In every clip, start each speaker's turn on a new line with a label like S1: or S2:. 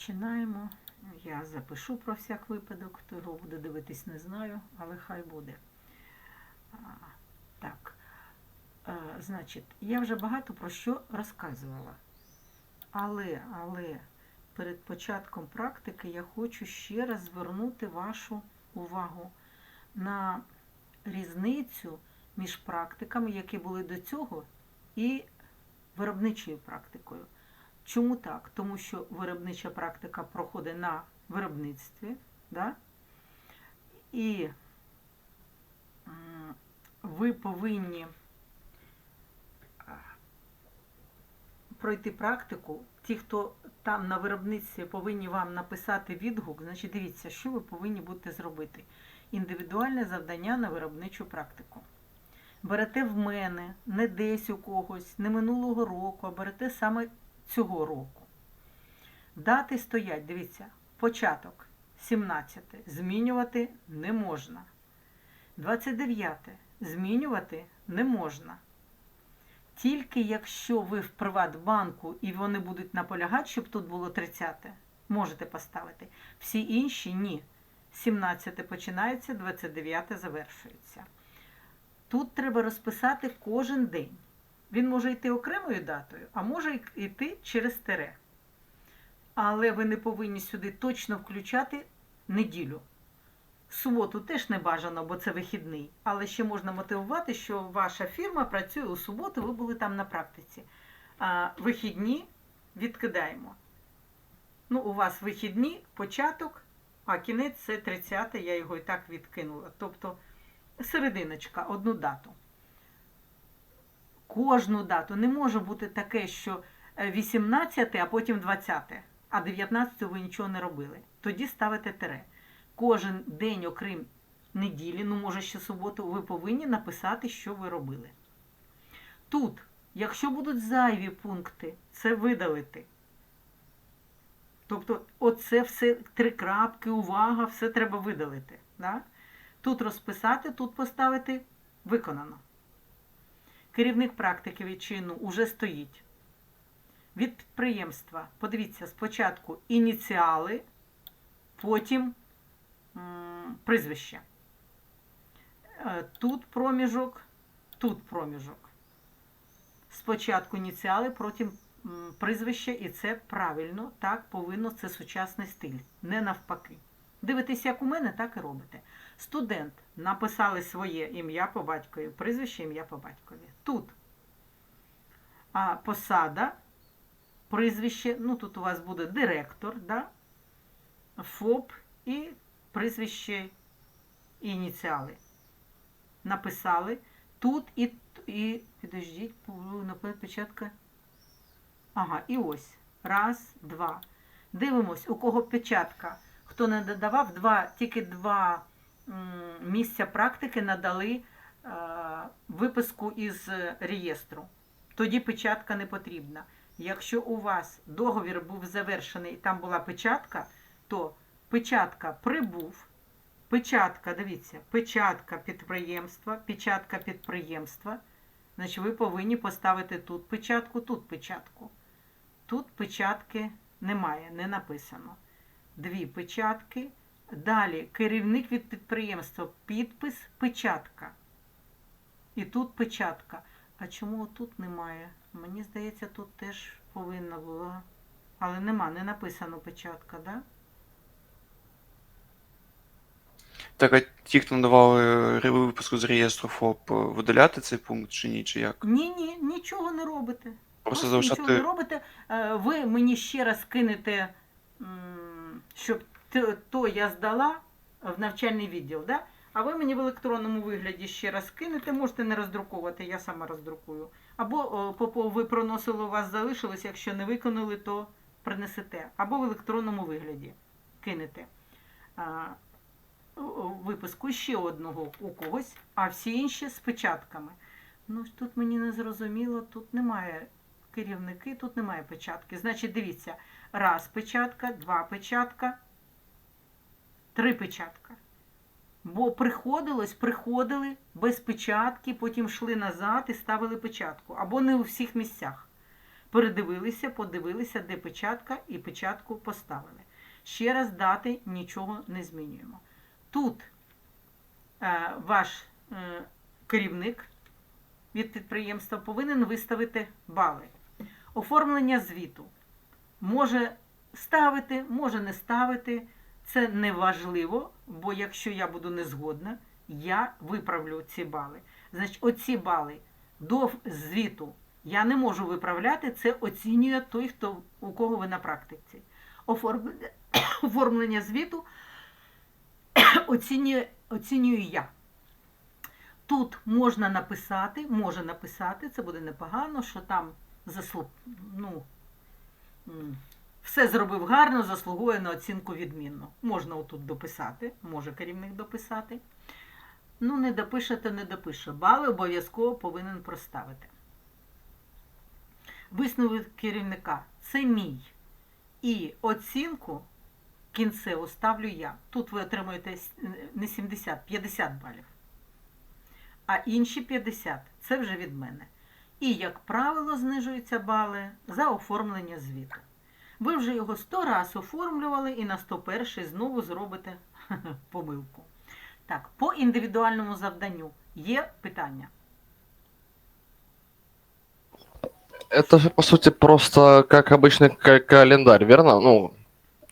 S1: Починаємо. Я запишу про всяк випадок, хто його буде дивитись, не знаю, але хай буде. Так. Значить, я вже багато про що розказувала. Але, але перед початком практики я хочу ще раз звернути вашу увагу на різницю між практиками, які були до цього, і виробничою практикою. Чому так? Тому що виробнича практика проходить на виробництві, да? і ви повинні пройти практику. Ті, хто там на виробництві повинні вам написати відгук, значить дивіться, що ви повинні будете зробити. Індивідуальне завдання на виробничу практику. Берете в мене, не десь у когось, не минулого року, а берете саме цього року. Дати стоять, дивіться, початок 17. Змінювати не можна. 29. Змінювати не можна. Тільки якщо ви в Приватбанку і вони будуть наполягати, щоб тут було 30, можете поставити. Всі інші ні. 17 починається, 29 завершується. Тут треба розписати кожен день. Він може йти окремою датою, а може йти через тире. Але ви не повинні сюди точно включати неділю. Суботу теж не бажано, бо це вихідний. Але ще можна мотивувати, що ваша фірма працює у суботу, ви були там на практиці. А вихідні відкидаємо. Ну, у вас вихідні, початок, а кінець це 30, я його і так відкинула. Тобто серединочка, одну дату. Кожну дату не може бути таке, що 18, а потім 20, а 19 ви нічого не робили. Тоді ставите тире. Кожен день, окрім неділі, ну може ще суботу, ви повинні написати, що ви робили. Тут, якщо будуть зайві пункти, це видалити. Тобто, оце все три крапки, увага, все треба видалити. Да? Тут розписати, тут поставити виконано. Керівник практики відчину уже стоїть. Від підприємства, подивіться, спочатку ініціали, потім м, прізвище. Е, Тут проміжок, тут проміжок. Спочатку ініціали, потім м, прізвище, і це правильно, так повинно, це сучасний стиль, не навпаки. Дивитесь, як у мене, так і робите. Студент написали своє ім'я по батькові, прізвище ім'я по батькові. Тут а посада, прізвище, ну тут у вас буде директор, да? ФОП і прізвище ініціали. Написали. Тут і, і підождіть, печатка. Ага, і ось. Раз, два. Дивимось, у кого печатка. Хто не додавав, два, тільки два місця практики надали е, виписку із реєстру. Тоді печатка не потрібна. Якщо у вас договір був завершений і там була печатка, то печатка прибув, печатка, дивіться, печатка підприємства, печатка підприємства. Значить, ви повинні поставити тут печатку, тут печатку. Тут печатки немає, не написано. Дві печатки. Далі керівник від підприємства, підпис, печатка. І тут печатка. А чому тут немає? Мені здається, тут теж повинна була. Але нема, не написано печатка, да?
S2: Так, а ті, хто надавали випуску з реєстру ФОП, е, видаляти цей пункт чи ні, чи як?
S1: Ні, ні, нічого не робите.
S2: Просто
S1: нічого не робите. Е, Ви мені ще раз кинете, щоб т- то я здала в навчальний відділ, да? а ви мені в електронному вигляді ще раз кинете, можете не роздруковувати, я сама роздрукую. Або о, Попов, ви проносили, у вас залишилось, якщо не виконали, то принесете. Або в електронному вигляді кинете. А, Виписку ще одного у когось, а всі інші з печатками. Ну, тут мені не зрозуміло, тут немає керівники, тут немає печатки. Значить, дивіться, раз печатка, два печатка, три печатка. Бо приходилось, приходили без печатки, потім йшли назад і ставили печатку. Або не у всіх місцях. передивилися, подивилися, де печатка, і печатку поставили. Ще раз дати нічого не змінюємо. Тут е, ваш е, керівник від підприємства повинен виставити бали. Оформлення звіту може ставити, може не ставити. Це не важливо, бо якщо я буду не згодна, я виправлю ці бали. Значить, оці бали до звіту я не можу виправляти, це оцінює той, хто, у кого ви на практиці. Оформлення, звіту оцінює, оцінюю я. Тут можна написати, може написати, це буде непогано, що там заслуг, ну, все зробив гарно, заслугує на оцінку відмінно. Можна отут дописати, може керівник дописати. Ну, не допише, то не допише. Бали обов'язково повинен проставити. Висновок керівника це мій. І оцінку кінцеву ставлю я. Тут ви отримуєте не 70, 50 балів. А інші 50 це вже від мене. І, як правило, знижуються бали за оформлення звіту. Ви вже його 100 раз оформлювали і на 101 знову зробите помилку. Так, по індивідуальному завданню є питання.
S3: Это же, по сути, просто как обычный ка- календарь, верно? Ну,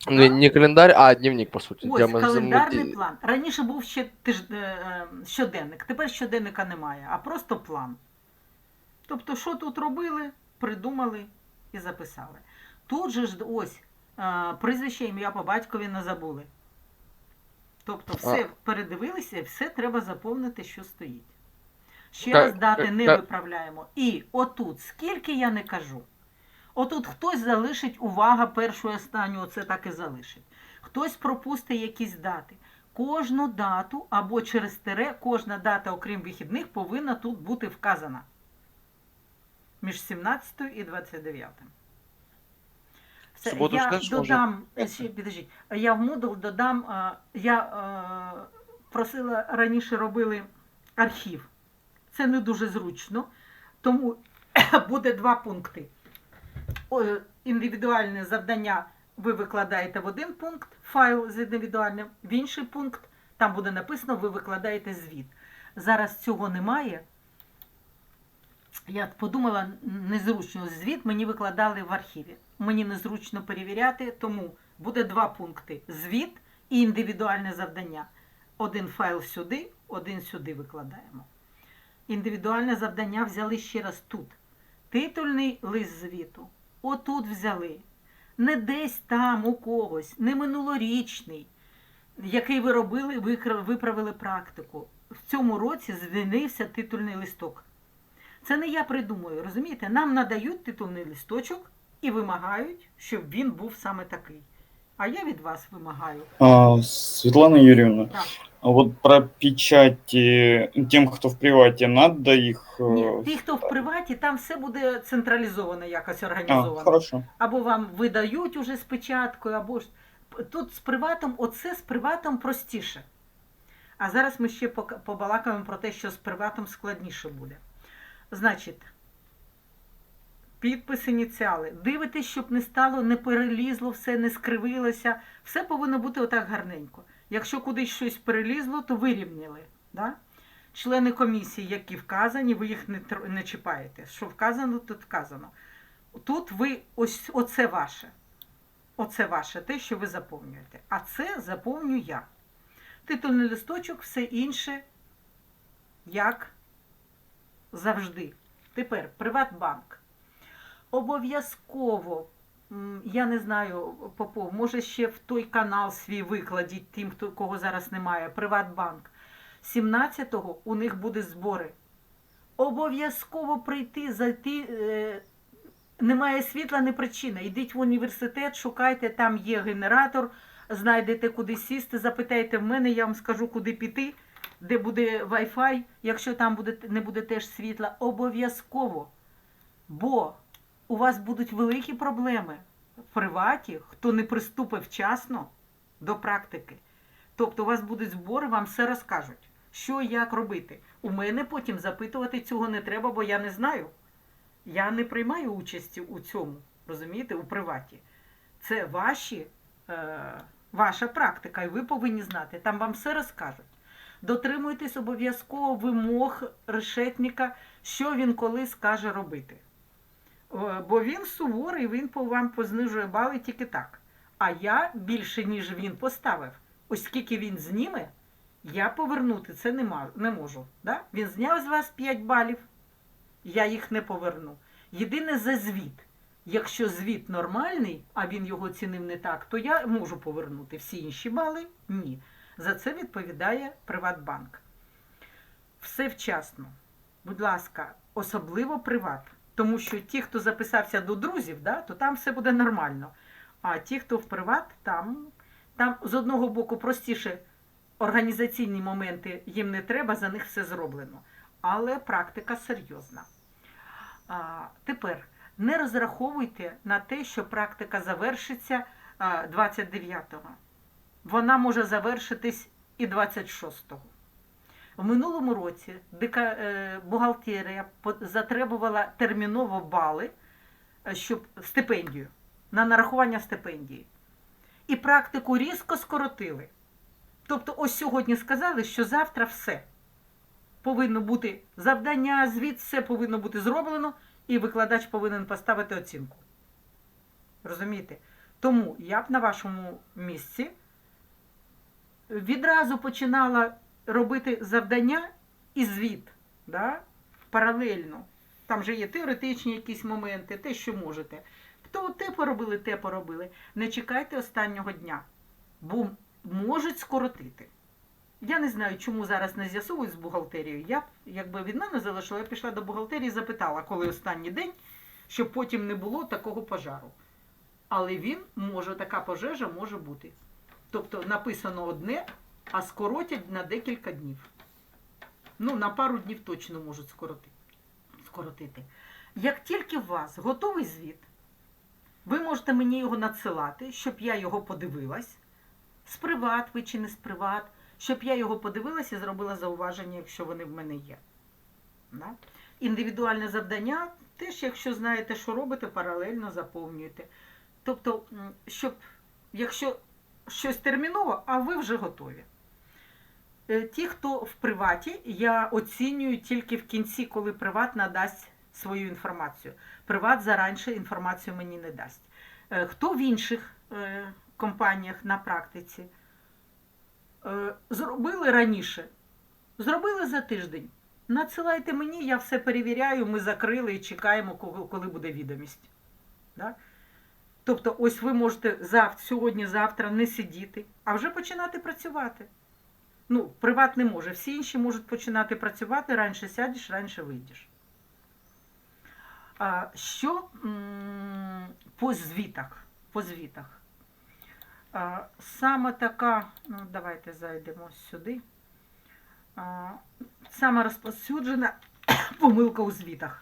S3: не, не календарь, а дневник, по сути.
S1: Ось
S3: где мы
S1: календарний
S3: замути-
S1: план. Раніше був ще тиж... е, е, щоденник, тепер щоденника немає, а просто план. Тобто, що тут робили, придумали і записали. Тут же ж ось е, прізвище, ім'я по батькові не забули. Тобто, все передивилися, і все треба заповнити, що стоїть. Ще
S3: Ка-
S1: раз дати
S3: ка-
S1: не
S3: ка-
S1: виправляємо. І отут, скільки я не кажу. Отут хтось залишить увага першу і останню, оце так і залишить. Хтось пропустить якісь дати. Кожну дату або через тире, кожна дата, окрім вихідних, повинна тут бути вказана. Між 17 і 29.
S2: Суботу
S1: я
S2: скажеш,
S1: додам, ще, підождіть, я в Moodle додам, а, я е, просила раніше робили архів. Це не дуже зручно, тому буде два пункти. О, Індивідуальне завдання ви викладаєте в один пункт, файл з індивідуальним, в інший пункт, там буде написано, ви викладаєте звіт. Зараз цього немає. Я подумала, незручно звіт мені викладали в архіві. Мені незручно перевіряти, тому буде два пункти: звіт і індивідуальне завдання. Один файл сюди, один сюди викладаємо. Індивідуальне завдання взяли ще раз тут. Титульний лист звіту. Отут взяли. Не десь там у когось, не минулорічний, який ви робили, виправили практику. В цьому році звільнився титульний листок. Це не я придумую, розумієте? Нам надають титульний листочок і вимагають, щоб він був саме такий. А я від вас вимагаю.
S4: А, Светлана Юрьевна,
S1: Так.
S4: а вот про печати тем, кто в привате, надо их... э,
S1: Ні, ті, хто в приваті, там все буде централізовано якось
S4: А,
S1: організовано.
S4: хорошо.
S1: або вам видають уже з печаткою, або ж тут з приватом, оце з приватом простіше. А зараз ми ще пока- побалакаємо про те, що з приватом складніше буде. Значить, підпис ініціали. Дивитесь, щоб не стало, не перелізло все, не скривилося. Все повинно бути отак гарненько. Якщо кудись щось перелізло, то вирівняли. Да? Члени комісії, які вказані, ви їх не, не чіпаєте. Що вказано, то вказано. Тут ви ось оце ваше. Оце ваше те, що ви заповнюєте. А це заповню я. Титульний листочок, все інше, як завжди. Тепер Приватбанк. Обов'язково, я не знаю, Попов, може ще в той канал свій викладіть тим, хто, кого зараз немає, Приватбанк. 17-го у них буде збори. Обов'язково прийти, зайти. Е, немає світла, не причина. Йдіть в університет, шукайте, там є генератор, знайдете куди сісти, запитайте в мене, я вам скажу, куди піти, де буде Wi-Fi, якщо там буде, не буде теж світла. Обов'язково. Бо у вас будуть великі проблеми в приваті, хто не приступив вчасно до практики. Тобто у вас будуть збори, вам все розкажуть, що як робити. У мене потім запитувати цього не треба, бо я не знаю. Я не приймаю участі у цьому, розумієте, у приваті. Це ваші, е, ваша практика, і ви повинні знати. Там вам все розкажуть. Дотримуйтесь обов'язково вимог решетника, що він коли скаже робити. Е, Бо він суворий, він вам познижує бали тільки так. А я більше, ніж він поставив, оскільки він зніме, я повернути це не, можу. Да? Він зняв з вас 5 балів, я їх не поверну. Єдине за звіт. Якщо звіт нормальний, а він його оцінив не так, то я можу повернути. Всі інші бали ні. За це відповідає Приватбанк. Все вчасно. Будь ласка, особливо приват. Тому що ті, хто записався до друзів, да, то там все буде нормально. А ті, хто в приват, там, там з одного боку простіше організаційні моменти їм не треба, за них все зроблено. Але практика серйозна. А, тепер не розраховуйте на те, що практика завершиться 29-го. Вона може завершитись і 26-го. В минулому році дика, е, бухгалтерія затребувала терміново бали, е, щоб стипендію, на нарахування стипендії. І практику різко скоротили. Тобто, ось сьогодні сказали, що завтра все повинно бути завдання, звіт, все повинно бути зроблено, і викладач повинен поставити оцінку. Розумієте? Тому я б на вашому місці відразу починала робити завдання і звіт да? паралельно. Там же є теоретичні якісь моменти, те, що можете. То те поробили, те поробили. Не чекайте останнього дня, бо можуть скоротити. Я не знаю, чому зараз не з'ясовують з бухгалтерією. Я якби від мене залишила, я пішла до бухгалтерії і запитала, коли останній день, щоб потім не було такого пожару. Але він може, така пожежа може бути. Тобто написано одне, а скоротять на декілька днів. Ну, на пару днів точно можуть скоротити. Як тільки у вас готовий звіт, ви можете мені його надсилати, щоб я його подивилась. З приват ви чи не з приват, щоб я його подивилась і зробила зауваження, якщо вони в мене є. Да? Індивідуальне завдання, теж, якщо знаєте, що робите, паралельно заповнюєте. Тобто, щоб, якщо щось терміново, а ви вже готові. Е, Ті, хто в приваті, я оцінюю тільки в кінці, коли приват надасть свою інформацію. Приват заранше інформацію мені не дасть. Е, Хто в інших е, компаніях на практиці? Зробили раніше, зробили за тиждень. Надсилайте мені, я все перевіряю, ми закрили і чекаємо, коли буде відомість. Да? Тобто, ось ви можете зав... сьогодні-завтра не сидіти, а вже починати працювати. Ну, приват не може, всі інші можуть починати працювати, раніше сядеш, раніше вийдеш. А, що по звітах? По звітах. А, саме така, ну давайте зайдемо сюди. А, саме розповсюджена помилка у звітах.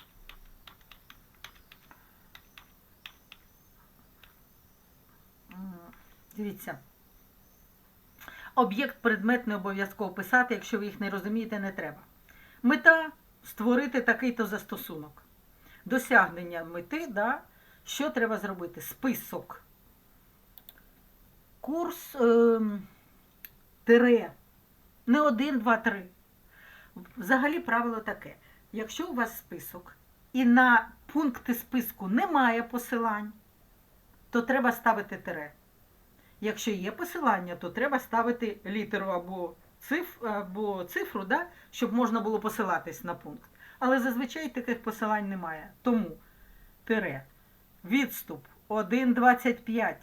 S1: Дивіться. Об'єкт предмет не обов'язково писати, якщо ви їх не розумієте, не треба. Мета створити такий-то застосунок. Досягнення мети, да, що треба зробити? Список. Курс ем, тире. Не один, два, три. Взагалі правило таке. Якщо у вас список і на пункти списку немає посилань, то треба ставити тире. Якщо є посилання, то треба ставити літеру або, циф, або цифру, да, щоб можна було посилатись на пункт. Але зазвичай таких посилань немає. Тому тире. Відступ 1,25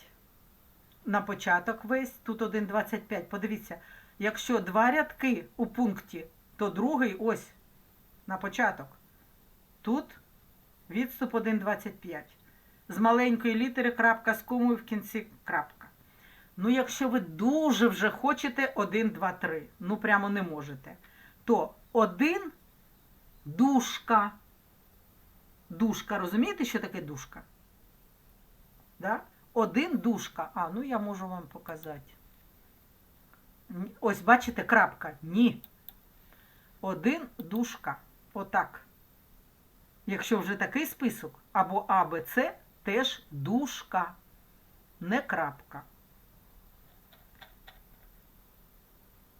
S1: на початок весь, тут 1,25. Подивіться, якщо два рядки у пункті, то другий ось на початок. Тут відступ 1,25. З маленької літери крапка з комою в кінці крапка. Ну, якщо ви дуже вже хочете 1, 2, 3, ну прямо не можете, то 1 дужка. Дужка, розумієте, що таке дужка? Да? Один дужка. А, ну я можу вам показати. Ось, бачите, крапка. Ні. Один дужка. Отак. Якщо вже такий список, або А, Б, С, теж дужка, не крапка.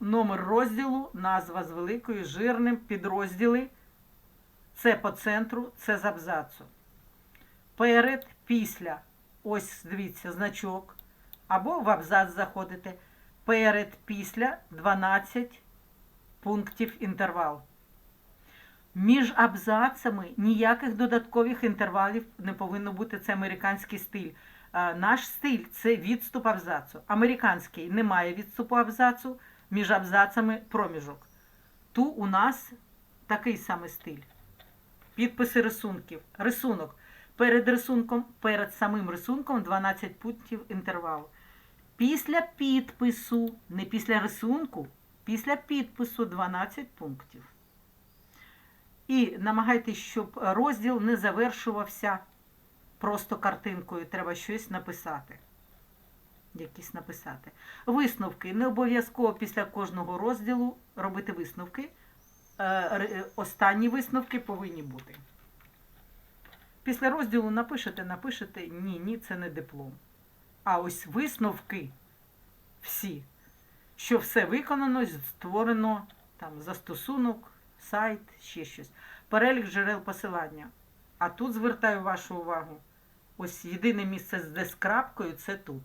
S1: Номер розділу, назва з великою, жирним, підрозділи. Це по центру, це з абзацу. Перед, після. Ось дивіться, значок. Або в абзац заходите. Перед, після 12 пунктів інтервал. Між абзацами ніяких додаткових інтервалів не повинно бути. Це американський стиль. Наш стиль це відступ абзацу. Американський немає відступу абзацу, між абзацами проміжок. Ту у нас такий самий стиль. Підписи рисунків. Рисунок. Перед рисунком, перед самим рисунком 12 пунктів інтервалу. Після підпису, не після рисунку, після підпису 12 пунктів. І намагайтесь, щоб розділ не завершувався просто картинкою. Треба щось написати. Якісь написати. Висновки. Не обов'язково після кожного розділу робити висновки. Е, Останні висновки повинні бути. Після розділу напишете, напишете ні, ні, це не диплом. А ось висновки всі, що все виконано, створено там застосунок, сайт, ще щось. Перелік джерел посилання. А тут звертаю вашу увагу. Ось єдине місце де з крапкою це тут.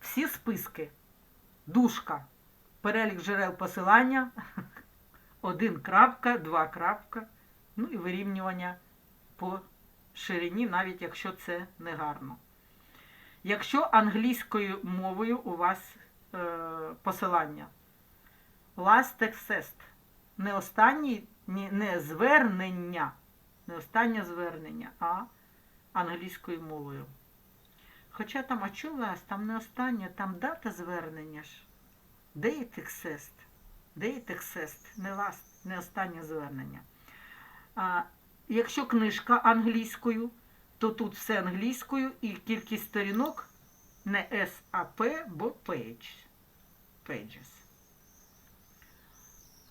S1: Всі списки. Дужка. Перелік джерел посилання. Один крапка, два крапка. Ну і вирівнювання по ширині, навіть якщо це не гарно. Якщо англійською мовою у вас е, посилання, last accessed, не останній, ні- не звернення, не останнє звернення, а англійською мовою. Хоча там, а чого last? Там не останнє, там дата звернення ж. Date accessed. Date accessed, не last, не останнє звернення. А, якщо книжка англійською, то тут все англійською і кількість сторінок не S, а P, бо page. Pages.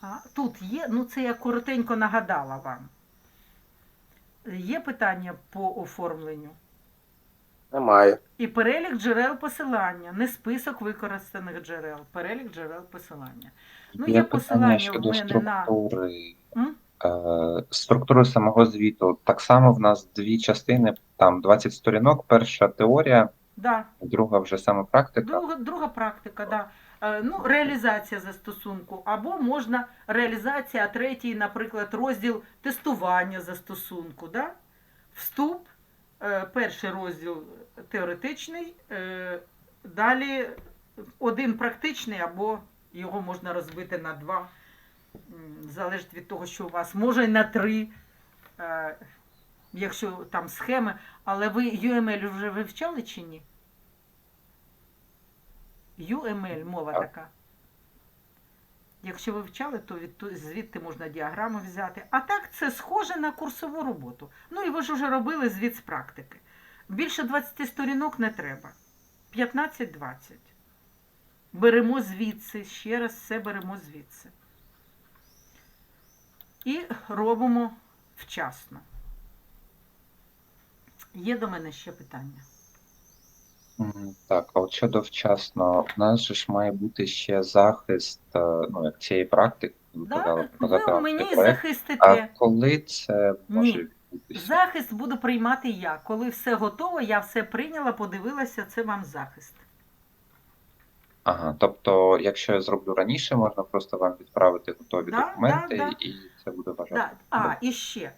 S1: А, тут є, ну це я коротенько нагадала вам. Є питання по оформленню.
S3: Немає.
S1: І перелік джерел посилання, не список використаних джерел, перелік джерел посилання. Ну, є
S5: Є
S1: посилання в мене на-
S5: структури.
S1: М?
S5: Е, структури самого звіту. Так само в нас дві частини, там 20 сторінок. Перша теорія,
S1: Да,
S5: друга вже саме практика.
S1: друга, друга практика, да. Е, Ну, реалізація застосунку, або можна реалізація, а третій, наприклад, розділ тестування застосунку. Да? Вступ, перший розділ теоретичний, е, далі один практичний, або його можна розбити на два, залежить від того, що у вас, може і на три, е, якщо там схеми. Але ви UML вже вивчали чи ні? UML мова така. Якщо ви вчали, то від, звідти можна діаграми взяти. А так це схоже на курсову роботу. Ну і ви ж вже робили звіт з практики. Більше 20 сторінок не треба. 15-20. Беремо звідси, ще раз все беремо звідси. І робимо вчасно. Є до мене ще питання.
S5: Так, а от щодо вчасно, у нас же ж має бути ще захист е, ну, як цієї практики, ви казали,
S1: Да?
S5: показати
S1: Ви
S5: вам
S1: мені
S5: проект. А
S1: захистите.
S5: коли це може
S1: Ні.
S5: відбутися?
S1: Захист буду приймати я. Коли все готово, я все прийняла, подивилася, це вам захист.
S5: Ага, тобто, якщо я зроблю раніше, можна просто вам відправити готові
S1: Да,
S5: документи,
S1: да, да.
S5: і це буде вважати.
S1: Да. А, і ще.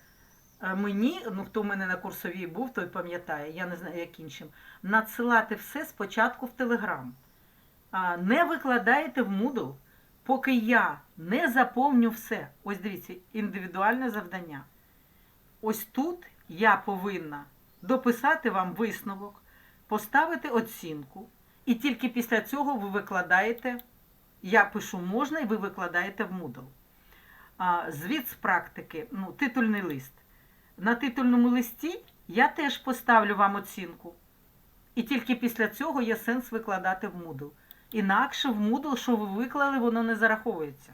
S1: Мені, ну хто в мене на курсовій був, той пам'ятає, я не знаю, як іншим, надсилати все спочатку в Телеграм. Не викладаєте в Moodle, поки я не заповню все. Ось дивіться, індивідуальне завдання. Ось тут я повинна дописати вам висновок, поставити оцінку, і тільки після цього ви викладаєте, я пишу можна, і ви викладаєте в Moodle. Звіт з практики, ну, титульний лист. На титульному листі я теж поставлю вам оцінку. І тільки після цього є сенс викладати в Moodle. Інакше в Moodle, що ви виклали, воно не зараховується.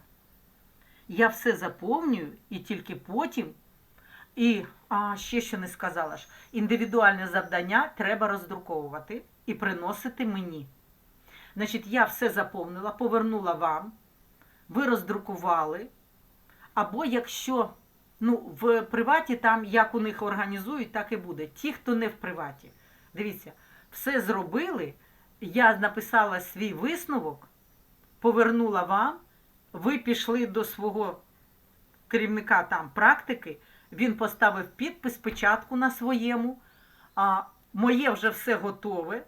S1: Я все заповнюю і тільки потім. І а, ще що не сказала ж, індивідуальне завдання треба роздруковувати і приносити мені. Значить, я все заповнила, повернула вам, ви роздрукували. Або якщо ну, в приваті там як у них організують, так і буде. Ті, хто не в приваті. Дивіться, все зробили, я написала свій висновок, повернула вам, ви пішли до свого керівника там практики, він поставив підпис, печатку на своєму, а моє вже все готове,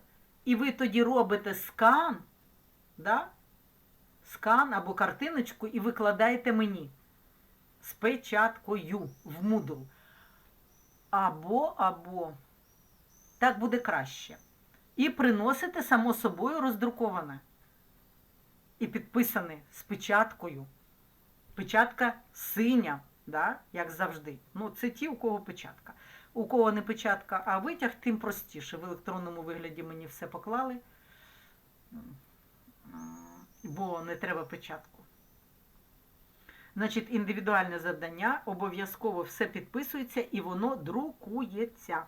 S1: і ви тоді робите скан, да? скан або картиночку і викладаєте мені з печаткою в Moodle. Або, або так буде краще. І приносите само собою роздруковане. І підписане з печаткою. Печатка синя, да? як завжди. Ну, це ті, у кого печатка. У кого не печатка, а витяг, тим простіше. В електронному вигляді мені все поклали, бо не треба печатку. Значить, індивідуальне завдання, обов'язково все підписується і воно друкується.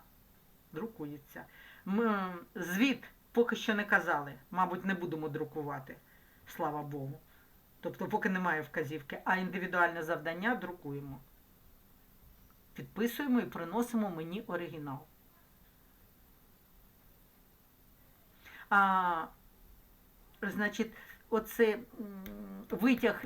S1: Друкується. Ми, звіт поки що не казали, мабуть, не будемо друкувати, слава Богу. Тобто, поки немає вказівки, а індивідуальне завдання друкуємо. Підписуємо і приносимо мені оригінал. А, значить, оце витяг,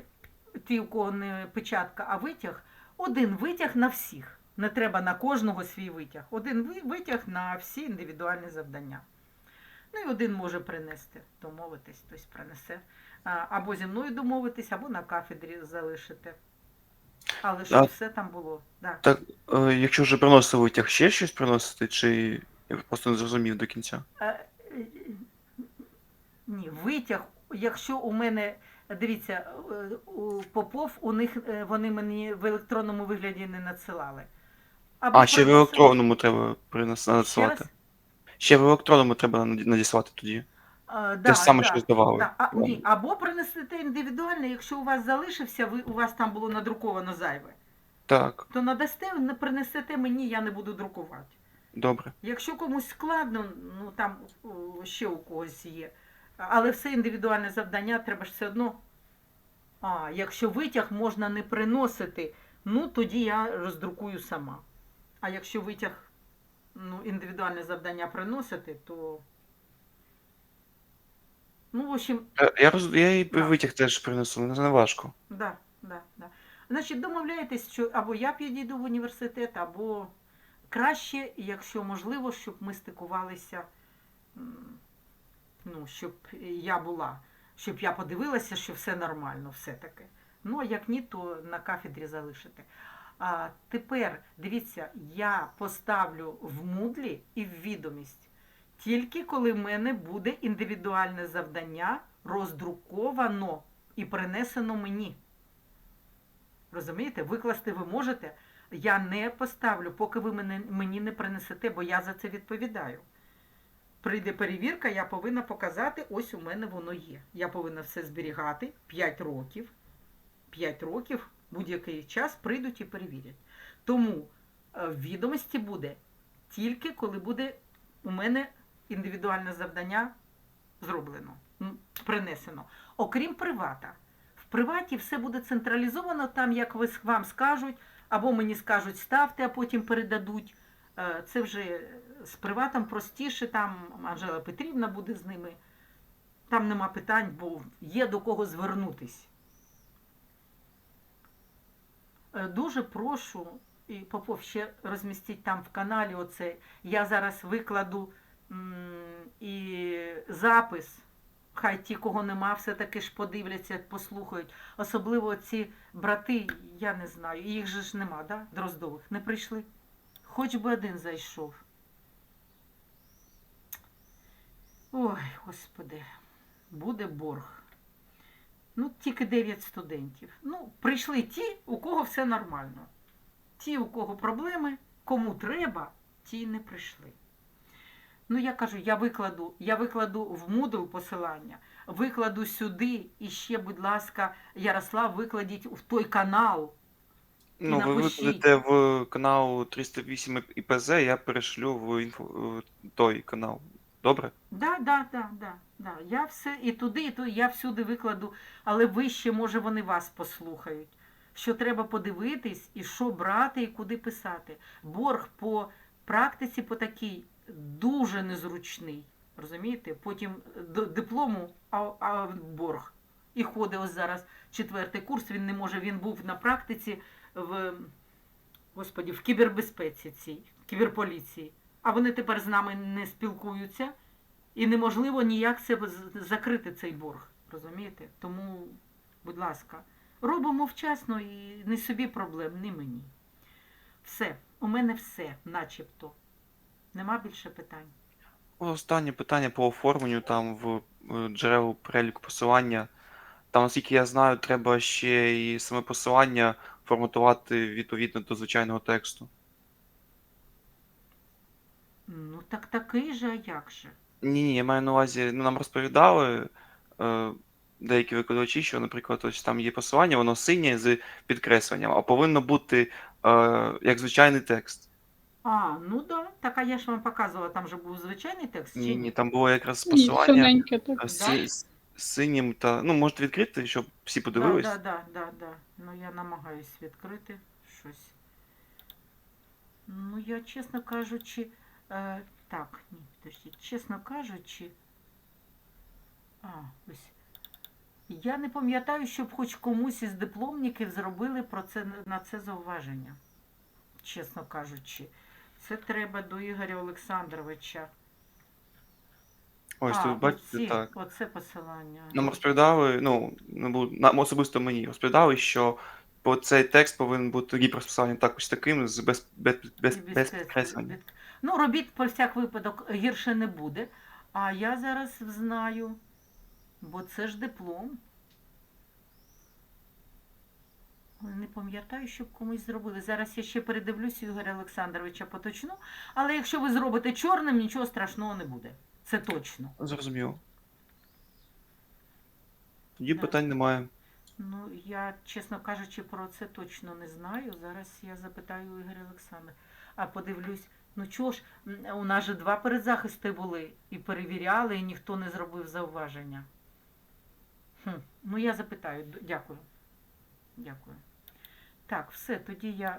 S1: ті, у кого не печатка, а витяг, один витяг на всіх. Не треба на кожного свій витяг. Один витяг на всі індивідуальні завдання. Ну і один може принести, домовитись, хтось принесе. Або зі мною домовитись, або на кафедрі залишити. Але щоб все там було. Да.
S2: Так, е, якщо вже приносив витяг, ще щось приносити, чи я просто не зрозумів до кінця?
S1: Е, е, Ні, витяг, якщо у мене, дивіться, у Попов, у них е, вони мені в електронному вигляді не надсилали. Або
S2: А, ще в електронному треба надсилати. Ще в електронному треба надіслати тоді.
S1: А,
S2: Те ж саме, що здавали.
S1: Да, а, ні, або принесете індивідуально, якщо у вас залишився, ви, у вас там було надруковано зайве,
S2: Так,
S1: то надасте, не принесете мені, я не буду друкувати.
S2: добре.
S1: Якщо комусь складно, ну там ще у когось є. Але все індивідуальне завдання треба ж все одно. А, якщо витяг можна не приносити, ну тоді я роздрукую сама. А якщо витяг, ну, індивідуальне завдання приносити, то. Ну, в общем,
S2: Е, Я роз... я і витяг теж принесу, не важко.
S1: Да, да, да. Значить, домовляєтесь, що або я підійду в університет, або краще, якщо можливо, щоб ми стикувалися, ну, щоб я була, щоб я подивилася, що все нормально, все-таки. Ну, а як ні, то на кафедрі залишити. А тепер, дивіться, я поставлю в мудлі і в відомість тільки коли в мене буде індивідуальне завдання роздруковано і принесено мені. Розумієте? Викласти ви можете. Я не поставлю, поки ви мені не принесете, бо я за це відповідаю. Прийде перевірка, я повинна показати, ось у мене воно є. Я повинна все зберігати 5 років. 5 років, будь-який час прийдуть і перевірять. Тому е, в відомості буде тільки коли буде у мене індивідуальне завдання зроблено, принесено. Окрім привата. В приваті все буде централізовано, там, як вам скажуть, або мені скажуть ставте, а потім передадуть. Е, Це вже з приватом простіше, там Анжела Петрівна буде з ними. Там нема питань, бо є до кого звернутись. Е, Дуже прошу, і Попов ще розмістіть там в каналі оце. Я зараз викладу і запис. Хай ті, кого нема, все-таки ж подивляться, послухають. Особливо ці брати, я не знаю, їх же ж нема, да? Дроздових. Не прийшли. Хоч би один зайшов. Ой, господи, буде борг. Ну, тільки 9 студентів. Ну, прийшли ті, у кого все нормально. Ті, у кого проблеми, кому треба, ті не прийшли. Ну, я кажу, я викладу, я викладу в Moodle посилання, викладу сюди і ще, будь ласка, Ярослав, викладіть в той канал
S2: Ну, ви
S1: напишіть.
S2: викладете в канал 308 ІПЗ, я перешлю в інфо в той канал. Добре?
S1: Да, да, да, да, да. Я все і туди, і туди, я всюди викладу, але вище, може, вони вас послухають. Що треба подивитись, і що брати, і куди писати. Борг по практиці по такій дуже незручний. Розумієте? Потім до диплому, а, а борг. І ходить ось зараз четвертий курс, він не може, він був на практиці в, господі, в кібербезпеці цій, кіберполіції. А вони тепер з нами не спілкуються. І неможливо ніяк це закрити цей борг. Розумієте? Тому, будь ласка, робимо вчасно і не собі проблем, не мені. Все, у мене все, начебто. Нема більше питань.
S2: Останнє питання по оформленню там в е, джерел переліку посилання. Там, наскільки я знаю, треба ще і саме посилання форматувати відповідно до звичайного тексту.
S1: Ну, так такий же, а як же?
S2: Ні, ні, я маю на увазі, ну нам розповідали е, деякі викладачі, що, наприклад, ось там є посилання, воно синє з підкресленням, а повинно бути е, як звичайний текст.
S1: А, ну да, так а я ж вам показувала, там же був звичайний текст. чи
S2: Ні, ні, там було якраз посилання
S6: синеньке так.
S2: е, синім та. Ну, можете відкрити, щоб всі
S1: Да,
S2: подивились.
S1: да, да, да, да. Ну я намагаюсь відкрити щось. Ну, я, чесно кажучи, е, так, ні, підождіть, чесно кажучи. А, ось. Я не пам'ятаю, щоб хоч комусь із дипломників зробили про це на це зауваження. Чесно кажучи. Це треба до Ігоря Олександровича.
S2: Ось
S1: а,
S2: тут бачите,
S1: оці,
S2: так.
S1: Оце посилання.
S2: Нам розповідали, ну, не буду, нам особисто мені розповідали, що по цей текст повинен бути гіперсписання також таким, з без, без, без, без
S1: без
S2: підкреслення.
S1: від- Ну, робіт по всяк випадок гірше не буде. А я зараз знаю, бо це ж диплом. Ой, Не пам'ятаю, щоб комусь зробили. Зараз я ще передивлюсь Ігоря Олександровича поточну. Але якщо ви зробите чорним, нічого страшного не буде. Це точно.
S2: Зрозуміло. Тоді
S1: Да.
S2: питань немає.
S1: Ну, я, чесно кажучи, про це точно не знаю. Зараз я запитаю у Ігоря Олександра. А подивлюсь, ну чого ж, м, у нас же два передзахисти були і перевіряли, і ніхто не зробив зауваження. Хм. Ну, я запитаю. Д- Дякую. Дякую. Так, все, тоді я